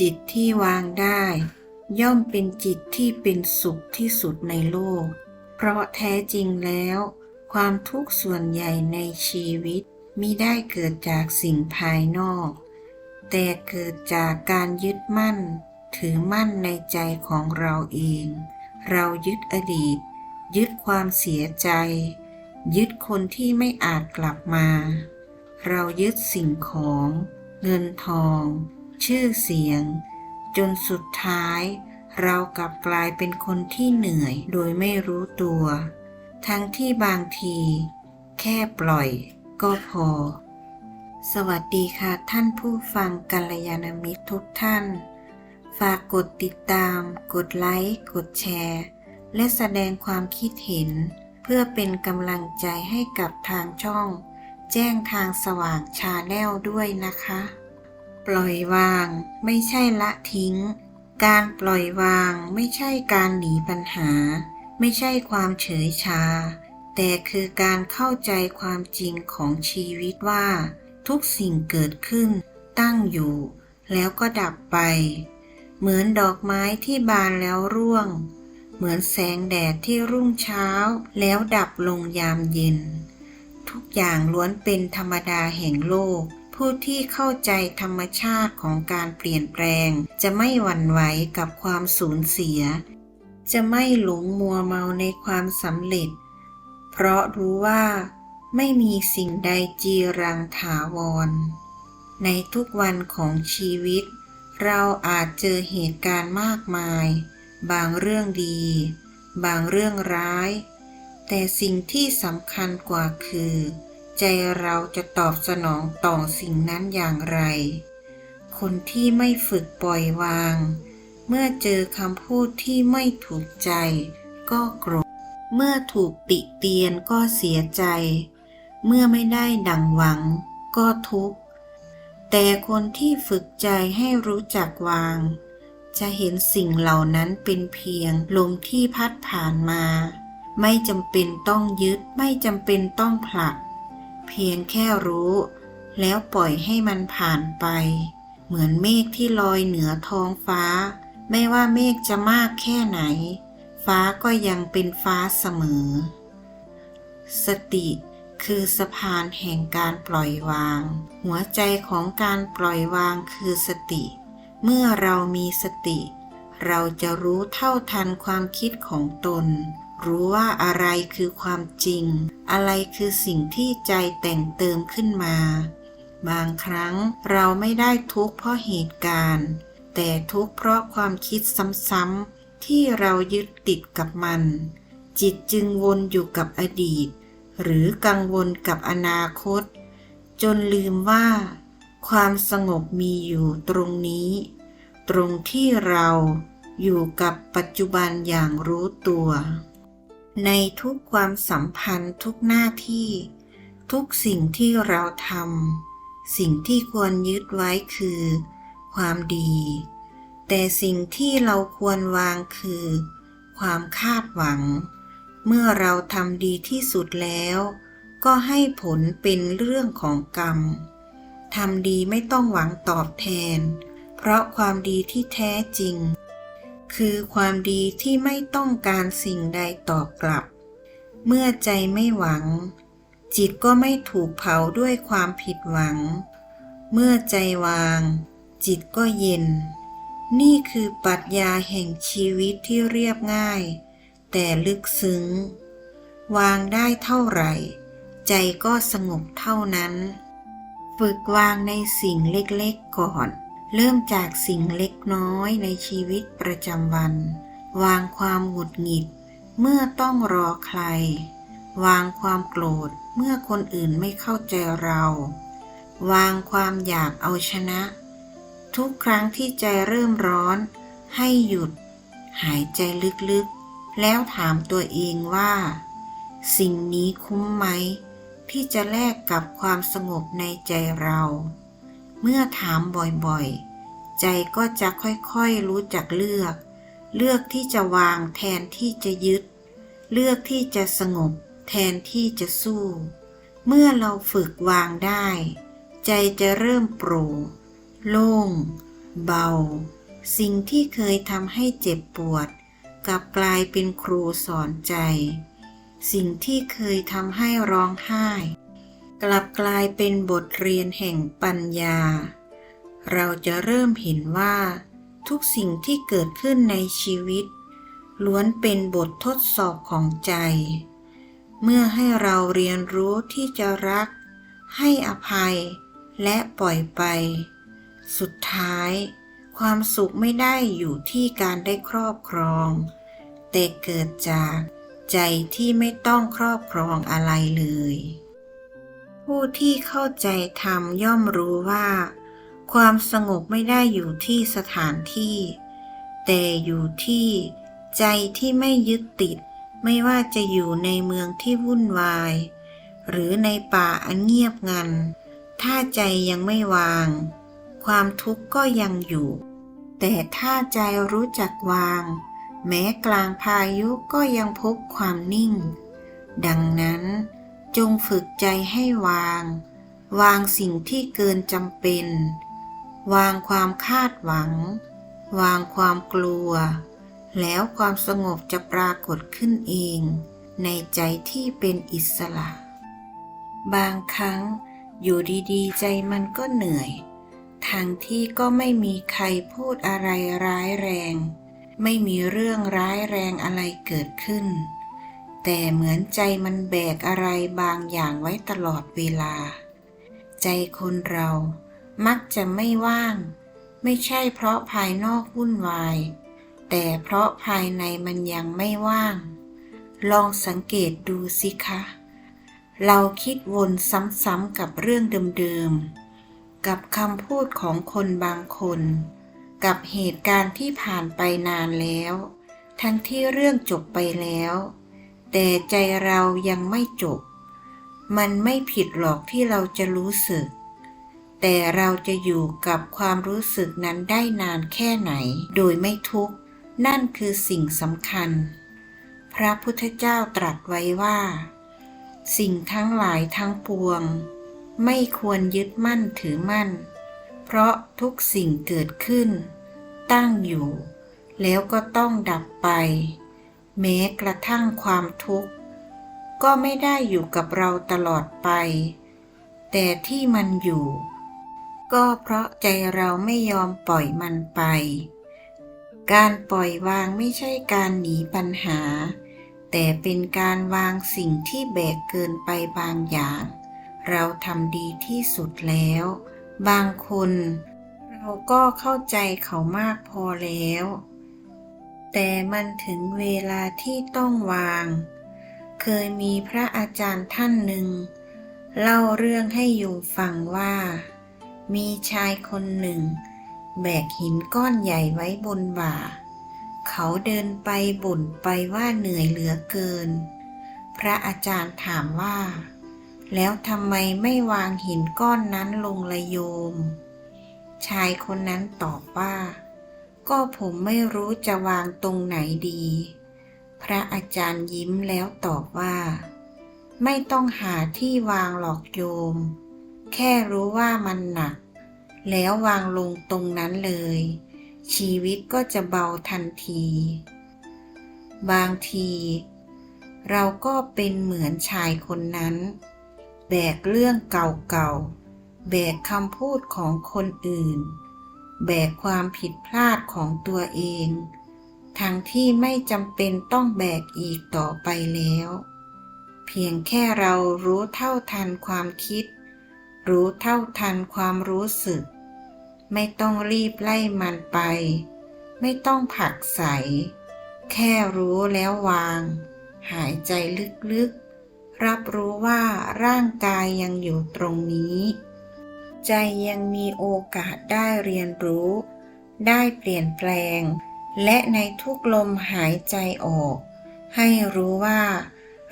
จิตที่วางได้ ย่อมเป็นจิตที่เป็นสุขที่สุดในโลก เพราะแท้จริงแล้ว ความทุกข์ส่วนใหญ่ในชีวิตมิได้เกิดจากสิ่งภายนอก แต่เกิดจากการยึดมั่น ถือมั่นในใจของเราเอง เรายึดอดีต ยึดความเสียใจ ยึดคนที่ไม่อาจกลับมา เรายึดสิ่งของ เงินทอง ชื่อเสียง จนสุดท้าย เรากลับกลายเป็นคนที่เหนื่อยโดยไม่รู้ตัว ทั้งที่บางที แค่ปล่อยก็พอ สวัสดีค่ะท่านผู้ฟังกัลยาณมิตรทุกท่าน ฝากกดติดตาม กดไลค์ กดแชร์ และแสดงความคิดเห็น เพื่อเป็นกำลังใจให้กับทางช่อง แจ้งทางสว่างชาแนลด้วยนะคะ ปล่อยวางไม่ใช่ละทิ้ง การปล่อยวางไม่ใช่การหนีปัญหา ไม่ใช่ความเฉยชา แต่คือการเข้าใจความจริงของชีวิตว่า ทุกสิ่งเกิดขึ้น ตั้งอยู่ แล้วก็ดับไป เหมือนดอกไม้ที่บานแล้วร่วง เหมือนแสงแดดที่รุ่งเช้า แล้วดับลงยามเย็น ทุกอย่างล้วนเป็นธรรมดาแห่งโลก ผู้ที่เข้าใจธรรมชาติของการเปลี่ยนแปลง จะไม่หวั่นไหวกับความสูญเสีย จะไม่หลงมัวเมาในความสำเร็จ เพราะรู้ว่า ไม่มีสิ่งใดจีรังถาวร ในทุกวันของชีวิต เราอาจเจอเหตุการณ์มากมาย บางเรื่องดี บางเรื่องร้าย แต่สิ่งที่สำคัญกว่าคือ ใจเราจะตอบสนองต่อสิ่งนั้นอย่างไร คนที่ไม่ฝึกปล่อยวาง เมื่อเจอคำพูดที่ไม่ถูกใจ ก็โกรธ เมื่อถูกติเตียนก็เสียใจ เมื่อไม่ได้ดังหวัง ก็ทุกข์ แต่คนที่ฝึกใจให้รู้จักวาง จะเห็นสิ่งเหล่านั้นเป็นเพียงลมที่พัดผ่านมา ไม่จำเป็นต้องยึด ไม่จำเป็นต้องผลัก เพียงแค่รู้ แล้วปล่อยให้มันผ่านไป เหมือนเมฆที่ลอยเหนือท้องฟ้า ไม่ว่าเมฆจะมากแค่ไหน ฟ้าก็ยังเป็นฟ้าเสมอ สติคือสะพานแห่งการปล่อยวาง หัวใจของการปล่อยวางคือสติ เมื่อเรามีสติ เราจะรู้เท่าทันความคิดของตน รู้ว่าอะไรคือความจริง อะไรคือสิ่งที่ใจแต่งเติมขึ้นมา บางครั้งเราไม่ได้ทุกข์เพราะเหตุการณ์ แต่ทุกข์เพราะความคิดซ้ำๆที่เรายึดติดกับมัน จิตจึงวนอยู่กับอดีต หรือกังวลกับอนาคต จนลืมว่า ความสงบมีอยู่ตรงนี้ ตรงที่เราอยู่กับปัจจุบันอย่างรู้ตัว ในทุกความสัมพันธ์ทุกหน้าที่ ทุกสิ่งที่เราทำสิ่งที่ควรยึดไว้คือ ความดี แต่สิ่งที่เราควรวางคือ ความคาดหวัง เมื่อเราทำดีที่สุดแล้ว ก็ให้ผลเป็นเรื่องของกรรมทำดีไม่ต้องหวังตอบแทน เพราะความดีที่แท้จริง คือความดีที่ไม่ต้องการสิ่งใดตอบกลับ เมื่อใจไม่หวัง จิตก็ไม่ถูกเผาด้วยความผิดหวัง เมื่อใจวาง จิตก็เย็น นี่คือปรัชญาแห่งชีวิตที่เรียบง่าย แต่ลึกซึ้ง วางได้เท่าไหร่ ใจก็สงบเท่านั้น ฝึกวางในสิ่งเล็กๆก่อน เริ่มจากสิ่งเล็กน้อยในชีวิตประจำวัน วางความหงุดหงิด เมื่อต้องรอใคร วางความโกรธเมื่อคนอื่นไม่เข้าใจเรา วางความอยากเอาชนะ ทุกครั้งที่ใจเริ่มร้อน ให้หยุด หายใจลึกๆ แล้วถามตัวเองว่า สิ่งนี้คุ้มไหม ที่จะแลกกับความสงบในใจเรา เมื่อถามบ่อยๆ ใจก็จะค่อยๆรู้จักเลือก เลือกที่จะวางแทนที่จะยึด เลือกที่จะสงบแทนที่จะสู้ เมื่อเราฝึกวางได้ ใจจะเริ่มโปร่ง โล่ง เบา สิ่งที่เคยทำให้เจ็บปวด กลับกลายเป็นครูสอนใจ สิ่งที่เคยทำให้ร้องไห้ กลับกลายเป็นบทเรียนแห่งปัญญา เราจะเริ่มเห็นว่า ทุกสิ่งที่เกิดขึ้นในชีวิต ล้วนเป็นบททดสอบของใจ เมื่อให้เราเรียนรู้ที่จะรัก ให้อภัย และปล่อยไป สุดท้าย ความสุขไม่ได้อยู่ที่การได้ครอบครอง แต่เกิดจากใจที่ไม่ต้องครอบครองอะไรเลย ผู้ที่เข้าใจธรรมย่อมรู้ว่า ความสงบไม่ได้อยู่ที่สถานที่ แต่อยู่ที่ใจที่ไม่ยึดติด ไม่ว่าจะอยู่ในเมืองที่วุ่นวาย หรือในป่าอันเงียบงัน ถ้าใจยังไม่วาง ความทุกข์ก็ยังอยู่ แต่ถ้าใจรู้จักวาง แม้กลางพายุก็ยังพบความนิ่ง ดังนั้น จงฝึกใจให้วาง วางสิ่งที่เกินจำเป็น วางความคาดหวัง วางความกลัว แล้วความสงบจะปรากฏขึ้นเอง ในใจที่เป็นอิสระ บางครั้งอยู่ดีๆ ใจมันก็เหนื่อย ทางที่ก็ไม่มีใครพูดอะไรร้ายแรง ไม่มีเรื่องร้ายแรงอะไรเกิดขึ้น แต่เหมือนใจมันแบกอะไรบางอย่างไว้ตลอดเวลา ใจคนเรามักจะไม่ว่าง ไม่ใช่เพราะภายนอกวุ่นวาย แต่เพราะภายในมันยังไม่ว่าง ลองสังเกตดูสิคะ เราคิดวนซ้ำๆกับเรื่องเดิมๆ กับคำพูดของคนบางคน กับเหตุการณ์ที่ผ่านไปนานแล้ว ทั้งที่เรื่องจบไปแล้ว แต่ใจเรายังไม่จบ มันไม่ผิดหรอกที่เราจะรู้สึก แต่เราจะอยู่กับความรู้สึกนั้นได้นานแค่ไหน โดยไม่ทุกข์ นั่นคือสิ่งสำคัญ พระพุทธเจ้าตรัสไว้ว่า สิ่งทั้งหลายทั้งปวง ไม่ควรยึดมั่นถือมั่น เพราะทุกสิ่งเกิดขึ้น ตั้งอยู่ แล้วก็ต้องดับไป แม้กระทั่งความทุกข์ ก็ไม่ได้อยู่กับเราตลอดไป แต่ที่มันอยู่ ก็เพราะใจเราไม่ยอมปล่อยมันไป การปล่อยวางไม่ใช่การหนีปัญหา แต่เป็นการวางสิ่งที่แบกเกินไปบางอย่าง เราทำดีที่สุดแล้ว บางคน เราก็เข้าใจเขามากพอแล้ว แต่มันถึงเวลาที่ต้องวาง เคยมีพระอาจารย์ท่านหนึ่ง เล่าเรื่องให้โยมฟังว่า มีชายคนหนึ่ง แบกหินก้อนใหญ่ไว้บนบ่า เขาเดินไปบ่นไปว่าเหนื่อยเหลือเกิน พระอาจารย์ถามว่า แล้วทำไมไม่วางหินก้อนนั้นลงละโยม ชายคนนั้นตอบว่า ก็ผมไม่รู้จะวางตรงไหนดี พระอาจารย์ยิ้มแล้วตอบว่า ไม่ต้องหาที่วางหรอกโยม แค่รู้ว่ามันหนัก แล้ววางลงตรงนั้นเลย ชีวิตก็จะเบาทันที บางที เราก็เป็นเหมือนชายคนนั้น แบกเรื่องเก่าๆ แบกคำพูดของคนอื่น แบกความผิดพลาดของตัวเอง ทั้งที่ไม่จำเป็นต้องแบกอีกต่อไปแล้ว เพียงแค่เรารู้เท่าทันความคิด รู้เท่าทันความรู้สึก ไม่ต้องรีบไล่มันไป ไม่ต้องผลักใส แค่รู้แล้ววาง หายใจลึกๆ รับรู้ว่าร่างกายยังอยู่ตรงนี้ ใจยังมีโอกาสได้เรียนรู้ ได้เปลี่ยนแปลง และในทุกลมหายใจออก ให้รู้ว่า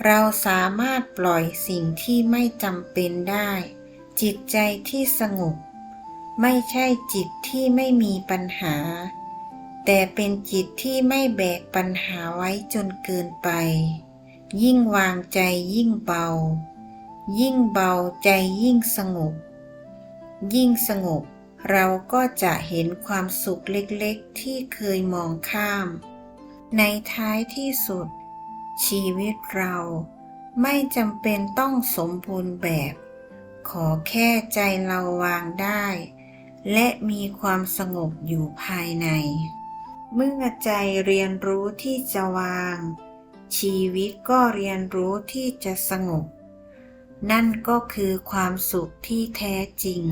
เราสามารถปล่อยสิ่งที่ไม่จำเป็นได้ จิตใจที่สงบ ไม่ใช่จิตที่ไม่มีปัญหา แต่เป็นจิตที่ไม่แบกปัญหาไว้จนเกินไป ยิ่งวางใจยิ่งเบา ยิ่งเบาใจยิ่งสงบ ยิ่งสงบ เราก็จะเห็นความสุขเล็กๆ ที่เคยมองข้าม ในท้ายที่สุด ชีวิตเราไม่จำเป็นต้องสมบูรณ์แบบ ขอแค่ใจเราวางได้ และมีความสงบอยู่ภายใน เมื่อใจเรียนรู้ที่จะวาง ชีวิตก็เรียนรู้ที่จะสงบ นั่นก็คือความสุขที่แท้จริง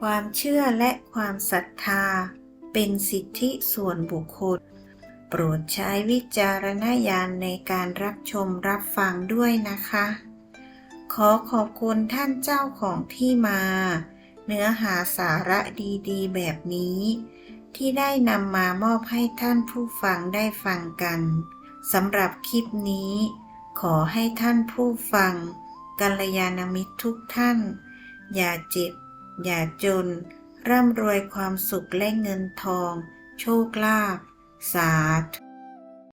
ความเชื่อและความศรัทธา เป็นสิทธิส่วนบุคคล โปรดใช้วิจารณญาณในการรับชมรับฟังด้วยนะคะ ขอขอบคุณท่านเจ้าของที่มา เนื้อหาสาระดีๆ แบบนี้ ที่ได้นำมามอบให้ท่านผู้ฟังได้ฟังกันสำหรับคลิปนี้ ขอให้ท่านผู้ฟัง กัลยาณมิตรทุกท่าน อย่าเจ็บ อย่าจน ร่ำรวยความสุขและเงินทอง โชคลาภสาธุ